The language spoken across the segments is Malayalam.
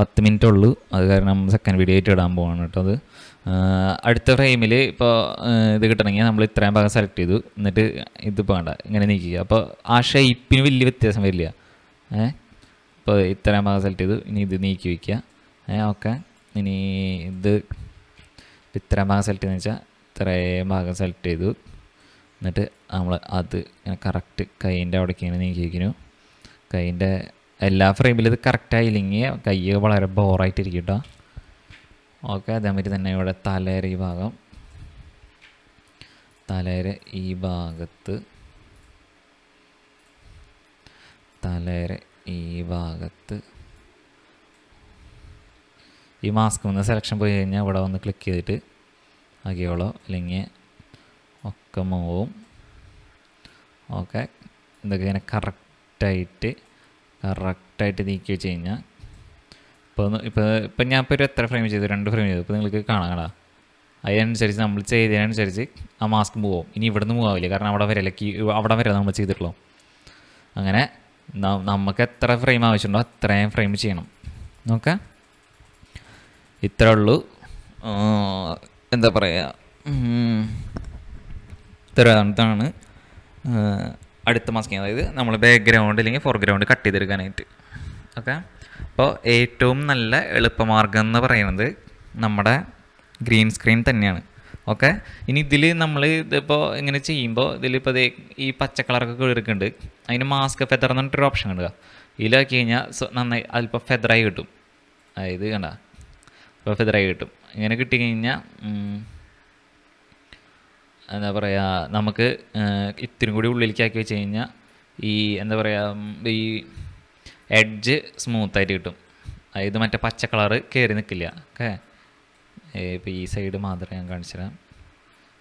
പത്ത് മിനിറ്റ് ഉള്ളൂ. അത് കാരണം സെക്കൻഡ് വീഡിയോ ആയിട്ട് ഇടാൻ പോവാണ് കേട്ടോ അത്. അടുത്ത ഫ്രെയിമിൽ ഇപ്പോൾ ഇത് കിട്ടണമെങ്കിൽ നമ്മൾ ഇത്രയും ഭാഗം സെലക്ട് ചെയ്തു. എന്നിട്ട് ഇത് വേണ്ട ഇങ്ങനെ നീക്കുക. അപ്പോൾ ആ ഷേപ്പിന് വലിയ വ്യത്യാസം വരില്ല. ഏ? ഇപ്പോൾ ഇത്രയും ഭാഗം സെലക്ട് ചെയ്തു. ഇനി ഇത് നീക്കി വയ്ക്കുക ഏ ഓക്കെ. ഇനി ഇത് ഇത്രയും ഭാഗം സെലക്ട് ചെയ്തെന്ന് വെച്ചാൽ ഇത്രയും ഭാഗം സെലക്ട് ചെയ്തു. എന്നിട്ട് നമ്മൾ അത് ഇങ്ങനെ കറക്റ്റ് കൈന്റെ അവിടേക്ക് ഇങ്ങനെ നീക്കി വയ്ക്കുന്നു കൈയിന്റെ എല്ലാ ഫ്രെയിമിലും ഇത് കറക്റ്റായില്ലെങ്കിൽ കൈ വളരെ ബോറായിട്ടിരിക്കും കേട്ടോ ഓക്കെ അതേമാതിരി തന്നെ ഇവിടെ തലേര ഈ ഭാഗം. തലേര ഈ ഭാഗത്ത്. തലേര ഈ ഭാഗത്ത്. ഈ മാസ്ക് വന്ന് സെലക്ഷൻ പോയി കഴിഞ്ഞാൽ ഇവിടെ വന്ന് ക്ലിക്ക് ചെയ്തിട്ട് ആക്കിയോളോ അല്ലെങ്കിൽ ഒക്കെ മൂവും. ഓക്കെ ഇതൊക്കെ ഇങ്ങനെ കറക്റ്റായിട്ട് കറക്റ്റായിട്ട് നീക്കി വെച്ച് കഴിഞ്ഞാൽ ഇപ്പോൾ ഇപ്പോൾ ഇപ്പം ഞാൻ ഇപ്പോൾ ഒരു എത്ര ഫ്രെയിം ചെയ്തു? രണ്ട് ഫ്രെയിം ചെയ്തു. ഇപ്പോൾ നിങ്ങൾക്ക് കാണാം കേടാ അതിനനുസരിച്ച് നമ്മൾ ചെയ്തതിനനുസരിച്ച് ആ മാസ്ക് മൂവ് ഇനി ഇവിടെ നിന്ന് പോകാവില്ല കാരണം അവിടെ വരെ ലക്കി അവിടെ വരെ നമ്മൾ ചെയ്തിട്ടുള്ളൂ. അങ്ങനെ നമുക്ക് എത്ര ഫ്രെയിം ആവശ്യമുണ്ടോ അത്രയും ഫ്രെയിം ചെയ്യണം. നോക്കാം. ഇത്ര ഉള്ളൂ. എന്താ പറയുക ഇത്ര ഇത്രയാണ് ആ, അടുത്ത മാസ്കിങ് അതായത് നമ്മൾ ബാക്ക്ഗ്രൗണ്ട് അല്ലെങ്കിൽ ഫോർഗ്രൗണ്ട് കട്ട് ചെയ്തെടുക്കാനായിട്ട്. ഓക്കെ അപ്പോൾ ഏറ്റവും നല്ല എളുപ്പമാർഗം എന്ന് പറയുന്നത് നമ്മുടെ ഗ്രീൻ സ്ക്രീൻ തന്നെയാണ്. ഓക്കെ ഇനി ഇതിൽ നമ്മൾ ഇതിപ്പോൾ ഇങ്ങനെ ചെയ്യുമ്പോൾ ഇതിലിപ്പോൾ ഇതേ ഈ പച്ച കളറൊക്കെ എടുക്കുന്നുണ്ട് അതിന് മാസ്ക് ഫെദർ എന്ന് പറഞ്ഞിട്ടൊരു ഓപ്ഷൻ ഉണ്ട് ഇതിലാക്കി കഴിഞ്ഞാൽ നന്നായി അതിലിപ്പോൾ ഫെദറായി കിട്ടും. അതായത് കണ്ട? ഇപ്പോൾ ഫെദറായി കിട്ടും. ഇങ്ങനെ കിട്ടിക്കഴിഞ്ഞാൽ എന്താ പറയുക നമുക്ക് ഇത്തിരി കൂടി ഉള്ളിലേക്കാക്കി വെച്ച് കഴിഞ്ഞാൽ ഈ എന്താ പറയുക ഈ എഡ്ജ് സ്മൂത്തായിട്ട് കിട്ടും. അതായത് മറ്റേ പച്ച കളറ് കയറി നിൽക്കില്ല ഓക്കെ? ഇപ്പോൾ ഈ സൈഡ് മാത്രമേ ഞാൻ കാണിച്ചുതരാം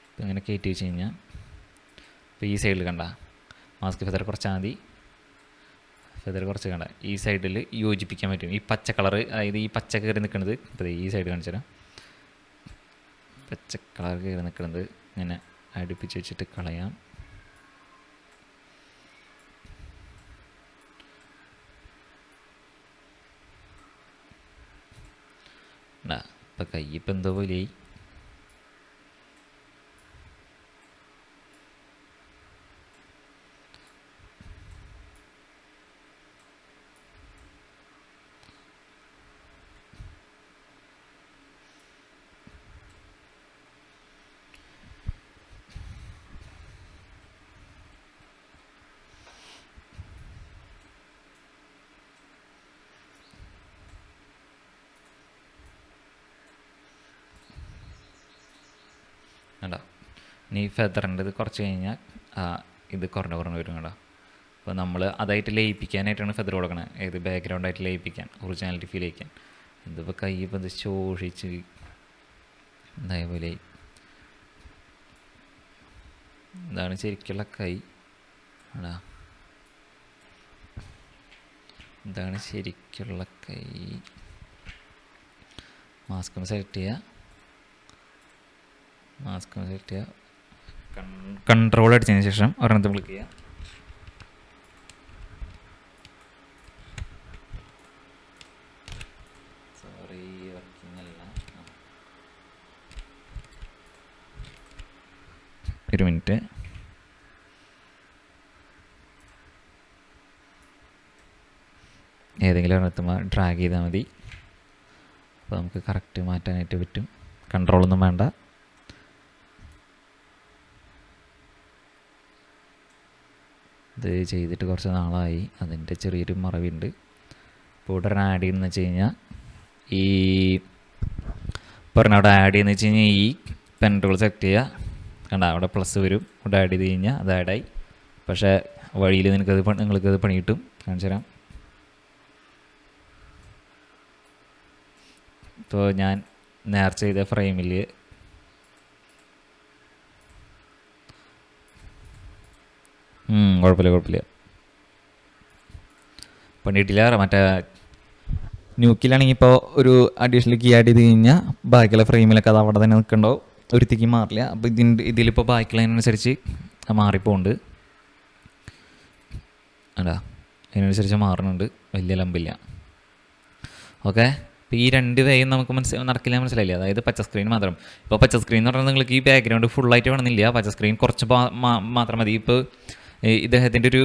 ഇപ്പം ഇങ്ങനെ കയറ്റി വെച്ച് കഴിഞ്ഞാൽ ഇപ്പോൾ ഈ സൈഡിൽ കണ്ട മാസ്ക് ഫെതർ കുറച്ചാൽ മതി. ഫെതർ കുറച്ച് കണ്ട ഈ സൈഡിൽ യോജിപ്പിക്കാൻ പറ്റും. ഈ പച്ച കളറ് അതായത് ഈ പച്ച കയറി നിൽക്കുന്നത് ഇപ്പോൾ ഈ സൈഡ് കാണിച്ചു തരാം. പച്ച കളർ കയറി നിൽക്കുന്നത് ഇങ്ങനെ. അടുപ്പിച്ച് വെച്ചിട്ട് കളയാം. ഇപ്പം കയ്യിപ്പം എന്തോ പോലെയായി കണ്ടോ ഇനി ഫെദറിന്റെ ഇത് കുറച്ച് കഴിഞ്ഞാൽ ഇത് കുറഞ്ഞ കുറഞ്ഞ് വരും കേട്ടോ. അപ്പോൾ നമ്മൾ അതായിട്ട് ലയിപ്പിക്കാനായിട്ടാണ് ഫെദർ കൊടുക്കണത് ഏത് ബാക്ക്ഗ്രൗണ്ടായിട്ട് ലയിപ്പിക്കാൻ ഒറിജിനാലിറ്റി ഫീൽ ചെയ്യിക്കാൻ. ഇതിപ്പോൾ കൈ ഇപ്പോൾ ഇത് ശോഷിച്ച് ഇതായപോലെ ഇതാണ് ശരിക്കുള്ള കൈ. ആടാ ഇതാണ് ശരിക്കുള്ള കൈ. മാസ്ക് സെലക്ട് ചെയ്യുക മാസ്ക് സെലക്ട് ചെയ്യുക കൺട്രോൾ അടിച്ചതിന് ശേഷം ഒരെണ്ണത്ത് ക്ലിക്ക് ചെയ്യുക. സോറി വർക്കിംഗ് അല്ല. ഒരു മിനിറ്റ് ഏതെങ്കിലും ഒരെണ്ണത്തുമ്പോൾ ഡ്രാഗ് ചെയ്താൽ മതി. അപ്പോൾ നമുക്ക് കറക്റ്റ് മാറ്റാനായിട്ട് പറ്റും. കൺട്രോളൊന്നും വേണ്ട. ഇത് ചെയ്തിട്ട് കുറച്ച് നാളായി. അതിന്റെ ചെറിയൊരു മറവിണ്ട്. ഇപ്പോൾ ഇവിടെ ആഡ് ചെയ്യുന്നത് വെച്ച് കഴിഞ്ഞാൽ ഈ പറഞ്ഞ അവിടെ ആഡ് ചെയ്യുന്നത് വെച്ച് കഴിഞ്ഞാൽ ഈ പെൻ ടൂൾ സെലക്ട് ചെയ്യുക കണ്ട അവിടെ പ്ലസ് വരും. ഇവിടെ ആഡ് ചെയ്ത് കഴിഞ്ഞാൽ അത് ആഡായി പക്ഷേ വഴിയിൽ നിനക്കത് നിങ്ങൾക്കത് പണി കിട്ടും. കാണിച്ചു തരാം. ഇപ്പോൾ ഞാൻ നേർച്ച ചെയ്ത ഫ്രെയിമിൽ കുഴപ്പമില്ല കുഴപ്പമില്ല. പണിയിട്ടില്ല മറ്റേ ന്യൂക്കിലാണെങ്കിൽ ഇപ്പോൾ ഒരു അഡീഷണൽ കീ ആഡ് ചെയ്ത് കഴിഞ്ഞാൽ ബാക്കിയുള്ള ഫ്രെയിമിലൊക്കെ അത് അവിടെ തന്നെ നിൽക്കണ്ടാവും. തിക്കി മാറില്ല. അപ്പോൾ ഇതിന്റെ ഇതിലിപ്പോൾ ബാക്കിയുള്ളതിനനുസരിച്ച് മാറിപ്പോണ്ട് അല്ല അതിനനുസരിച്ച് മാറുന്നുണ്ട്. വലിയ ലമ്പില്ല. ഓക്കെ? ഇപ്പോൾ ഈ രണ്ട് വേയും നമുക്ക് മനസ്സിൽ നടക്കില്ല മനസ്സിലായില്ല? അതായത് പച്ച സ്ക്രീൻ മാത്രം. ഇപ്പോൾ പച്ച സ്ക്രീൻ എന്ന് പറഞ്ഞാൽ നിങ്ങൾക്ക് ഈ ബാക്ക്ഗ്രൗണ്ട് ഫുള്ളായിട്ട് വേണമെന്നില്ല. പച്ച സ്ക്രീൻ കുറച്ച് മാത്രം മതി. ഇപ്പോൾ ഇദ്ദേഹത്തിന്റെ ഒരു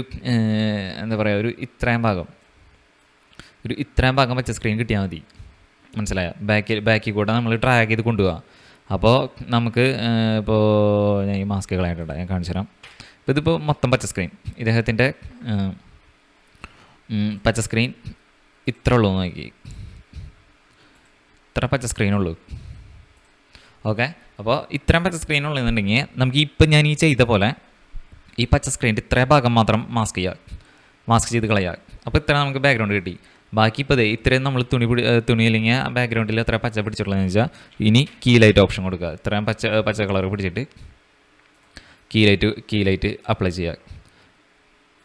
എന്താ പറയുക ഒരു ഇത്രയും ഭാഗം. ഒരു ഇത്രയും ഭാഗം വെച്ച സ്ക്രീൻ കിട്ടിയാൽ മതി. മനസ്സിലായ? ബാക്കിൽ ബാക്കിൽ കൂടെ നമ്മൾ ട്രാക്ക് ചെയ്ത് കൊണ്ടുപോകാം അപ്പോൾ നമുക്ക് ഇപ്പോൾ ഞാൻ ഈ മാസ്ക് ഞാൻ കാണിച്ചു തരാം. ഇപ്പോൾ ഇതിപ്പോൾ മൊത്തം പച്ച സ്ക്രീൻ ഇദ്ദേഹത്തിന്റെ പച്ച സ്ക്രീൻ ഇത്ര ഉള്ളൂ നോക്കി. ഇത്ര പച്ച സ്ക്രീനുള്ളൂ ഓക്കെ? അപ്പോൾ ഇത്രയും പച്ച സ്ക്രീൻ ഉള്ളതെന്നുണ്ടെങ്കിൽ നമുക്ക് ഇപ്പം ഞാൻ ഈ ചെയ്ത പോലെ ഈ പച്ച സ്ക്രീനിന്റെ ഇത്രയും ഭാഗം മാത്രം മാസ്ക് ചെയ്യുക. മാസ്ക് ചെയ്ത് കളയുക. അപ്പോൾ ഇത്ര നമുക്ക് ബാക്ക്ഗ്രൗണ്ട് കിട്ടി. ബാക്കി ഇപ്പോൾ ദേ ഇത്രയും നമ്മൾ തുണി പിടി തുണി അല്ലെങ്കിൽ ആ ബാക്ക്ഗ്രൗണ്ടിൽ എത്ര പച്ച പിടിച്ചിട്ടുള്ളതെന്ന് വെച്ചാൽ ഇനി കീ ലൈറ്റ് ഓപ്ഷൻ കൊടുക്കുക. ഇത്രയും പച്ച പച്ച കളർ പിടിച്ചിട്ട് key light key light apply ചെയ്യുക.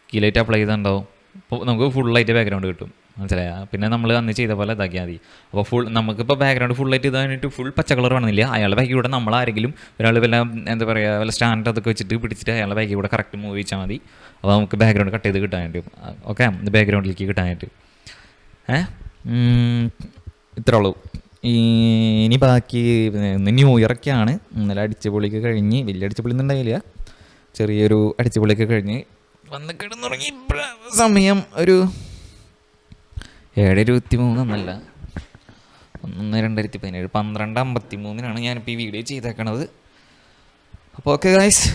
കീ ലൈറ്റ് അപ്ലൈ ചെയ്തിട്ടുണ്ടാവും അപ്പോൾ നമുക്ക് ഫുൾ ലൈറ്റ് ബാക്ക്ഗ്രൗണ്ട് കിട്ടും. മനസ്സിലായ? പിന്നെ നമ്മൾ അന്ന് ചെയ്ത പോലെ ഇതാക്കിയാൽ മതി. അപ്പോൾ ഫുൾ നമുക്കിപ്പോൾ ബാക്ക്ഗ്രൗണ്ട് ഫുൾ ലൈറ്റ് ഇതായിട്ട് ഫുൾ പച്ച കളർ വേണമെന്നില്ല. അയാളുടെ ബാക്കി കൂടെ നമ്മളാരെങ്കിലും ഒരാൾ വല്ല എന്താ പറയുക വല്ല സ്റ്റാൻഡ് അതൊക്കെ വെച്ചിട്ട് പിടിച്ചിട്ട് അയാളുടെ ബാക്കി കൂടെ കറക്റ്റ് മൂവ് വെച്ചാൽ മതി. അപ്പോൾ നമുക്ക് ബാക്ക്ഗ്രൗണ്ട് കട്ട് ചെയ്ത് കിട്ടാനായിട്ട് ഓക്കെ ബാക്ക്ഗ്രൗണ്ടിലേക്ക് കിട്ടാനായിട്ട് ഏ? ഇത്രേ ഉള്ളൂ. ഇനി ബാക്കി ഇന്ന് ന്യൂ ഇയറൊക്കെയാണ് ഇന്നലെ പൊളിക്ക് കഴിഞ്ഞ് വലിയ അടിച്ചുപൊളി ഉണ്ടായില്ല. ചെറിയൊരു അടിച്ചുപൊളിയൊക്കെ കഴിഞ്ഞ് വന്ന് കിടന്നുറങ്ങി. സമയം ഒരു ഏഴ് ഇരുപത്തി മൂന്നൊന്നല്ല ഒന്ന് രണ്ടായിരത്തി പതിനേഴ് പന്ത്രണ്ട് അമ്പത്തി മൂന്നിനാണ് ഞാനിപ്പോൾ ഈ വീഡിയോ ചെയ്തേക്കണത്. അപ്പോൾ okay guys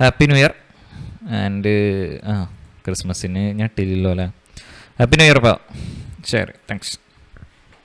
happy new year and ആ ക്രിസ്മസിന് ഞെട്ടില്ലല്ലോ അല്ലേ? ഹാപ്പി ന്യൂ ഇയർ പാ ശരി താങ്ക്സ്